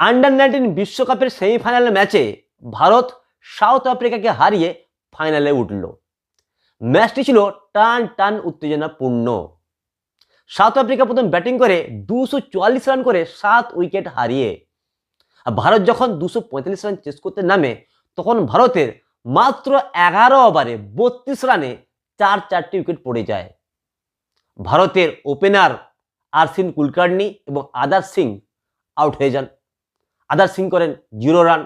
Under nineteen বিশ্বকাপের semifinal ম্যাচে Bharat south আফ্রিকাকে হারিয়ে ফাইনালে উঠল। ম্যাচটি ছিল টান টান উত্তেজনাপূর্ণ। সাউথ আফ্রিকা প্রথম ব্যাটিং করে দুশো রান করে সাত উইকেট হারিয়ে। ভারত যখন দুশো রান চেস করতে নামে, তখন ভারতের মাত্র এগারো ওভারে বত্রিশ রানে চার চারটি উইকেট পড়ে যায়। ভারতের ওপেনার আরসিন কুলকার্নি এবং আদার সিং আউট হয়ে যান আদার সিং করেন জিরো রান,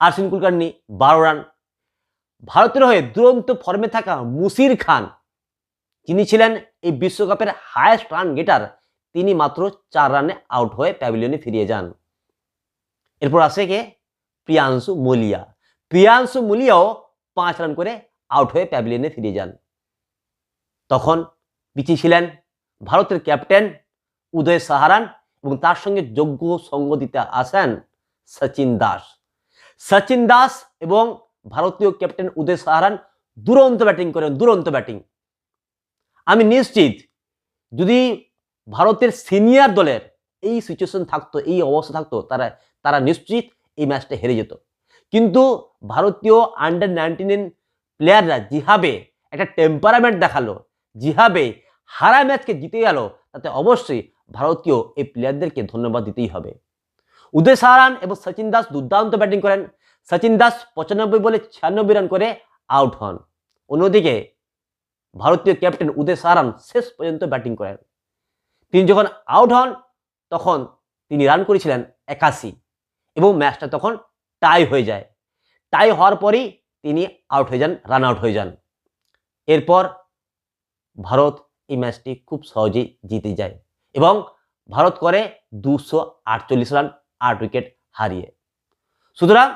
আরসিন কুলকার্নি বারো রান। ভারতের হয়ে দুরন্ত ফর্মে থাকা মুসির খান তিনি ছিলেন এই বিশ্বকাপের হায়েস্ট রান গেটার তিনি মাত্র চার রানে আউট হয়ে প্যাভিলিয়নে ফিরিয়ে যান। এরপর আসে কে? প্রিয়াংশু মলিয়া। প্রিয়াংশু মলিয়াও পাঁচ রান করে আউট হয়ে প্যাভিলিয়নে ফিরে যান। তখন পিছিয়ে ছিলেন ভারতের ক্যাপ্টেন উদয় সাহারান এবং তার সঙ্গে যোগ্য সঙ্গ দিতে আসেন সচিন দাস। সচিন দাস এবং ভারতীয় ক্যাপ্টেন উদয় সাহারান দুরন্ত ব্যাটিং করেন, দুরন্ত ব্যাটিং। আমি নিশ্চিত যদি ভারতের সিনিয়র দলের এই সিচুয়েশন থাকতো, এই অবস্থা থাকতো, তারা তারা নিশ্চিত এই ম্যাচটা হেরে যেত। কিন্তু ভারতীয় আন্ডার নাইনটিন প্লেয়াররা যেভাবে একটা টেম্পারামেন্ট দেখাল, যেভাবে হারা ম্যাচকে জিতে গেল, তাতে অবশ্যই ভারতীয় এই প্লেয়ারদেরকে ধন্যবাদ দিতেই হবে। উদয় সাহারান এবং সচিন দাস দুর্দান্ত ব্যাটিং করেন। সচিন দাস পঁচানব্বই বলে ছিয়ানব্বই রান করে আউট হন। অন্যদিকে ভারতীয় ক্যাপ্টেন উদয় সাহারান শেষ পর্যন্ত ব্যাটিং করেন। তিনি যখন আউট হন, তখন তিনি রান করেছিলেন একাশি এবং ম্যাচটা তখন টাই হয়ে যায়। টাই হওয়ার পরই তিনি আউট হয়ে যান রান আউট হয়ে যান। এরপর ভারত এই ম্যাচটি খুব সহজেই জিতে যায়। এবং ভারত করে দুশো আটচল্লিশ রান, আট উইকেট হারিয়ে। সুতরাং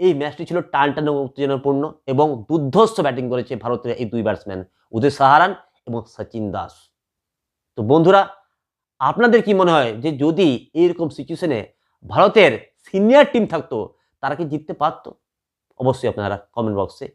এই ম্যাচটি ছিল টান টান উত্তেজনাপূর্ণ এবং দুর্ধর্ষ ব্যাটিং করেছে ভারতের এই দুই ব্যাটসম্যান উদয় সাহারান এবং সচিন দাস। তো বন্ধুরা, আপনাদের কি মনে হয় যে যদি এইরকম সিচুয়েশনে ভারতের সিনিয়র টিম থাকতো, তারা কি জিততে পারতো? অবশ্যই আপনারা কমেন্ট বক্সে